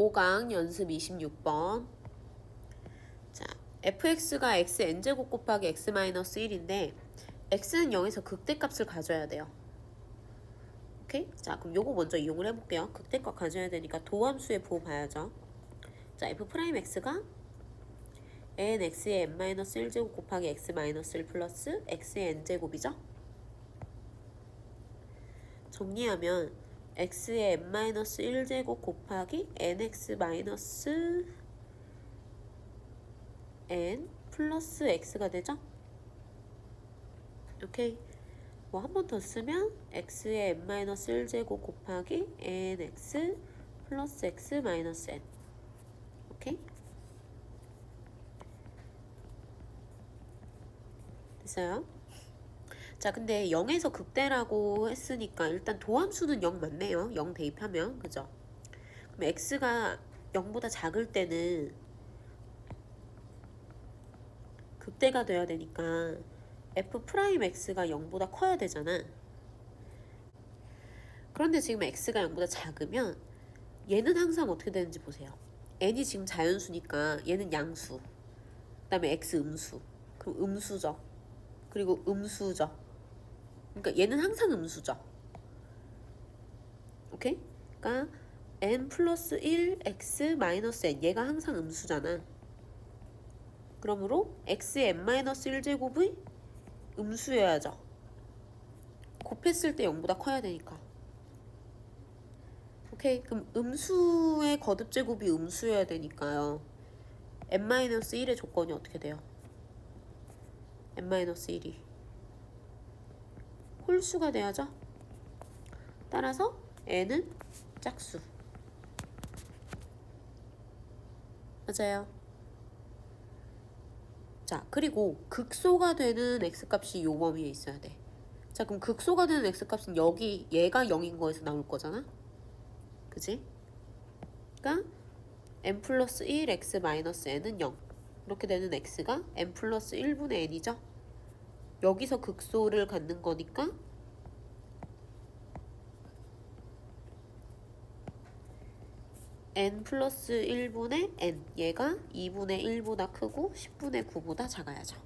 5강 연습 26번. 자, fx가 x n제곱 곱하기 x 마이너스 1인데 x는 0에서 극대값을 가져야 돼요. 오케이? 자, 그럼 요거 먼저 이용을 해볼게요. 극대값 가져야 되니까 도함수의 부호 봐야죠. 자, f 프라임 x가 n x의 n 마이너스 1제곱 곱하기 x 마이너스 1 플러스 x의 n제곱이죠? 정리하면 x의 n 마이너스 1제곱 곱하기 nx 마이너스 n 플러스 x가 되죠? 오케이. 뭐 한 번 더 쓰면 x의 n 마이너스 1제곱 곱하기 nx 플러스 x 마이너스 n. 오케이? 됐어요? 자, 근데 0에서 극대라고 했으니까 일단 도함수는 0 맞네요. 0 대입하면. 그죠? 그럼 x가 0보다 작을 때는 극대가 돼야 되니까 f 프라임 x가 0보다 커야 되잖아. 그런데 지금 x가 0보다 작으면 얘는 항상 어떻게 되는지 보세요. n이 지금 자연수니까 얘는 양수. 그다음에 x 음수. 그럼 음수죠. 그리고 음수죠. 그러니까 얘는 항상 음수죠. 오케이? 그러니까 n 플러스 1 x 마이너스 n 얘가 항상 음수잖아. 그러므로 x의 n 마이너스 1제곱의 음수여야죠. 곱했을 때 0보다 커야 되니까. 오케이. 그럼 음수의 거듭 제곱이 음수여야 되니까요. n 마이너스 1의 조건이 어떻게 돼요? n 마이너스 1이 홀수가 돼야죠. 따라서 n은 짝수. 맞아요. 자, 그리고 극소가 되는 x값이 요 범위에 있어야 돼. 자, 그럼 극소가 되는 x값은 여기 얘가 0인 거에서 나올 거잖아. 그지? 그러니까 n 플러스 1 x 마이너스 n은 0. 이렇게 되는 x가 n 플러스 1분의 n이죠. 여기서 극소를 갖는 거니까 n 플러스 1분의 n 얘가 2분의 1보다 크고 10분의 9보다 작아야죠.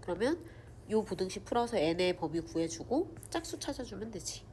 그러면 요 부등식 풀어서 n의 범위 구해주고 짝수 찾아주면 되지.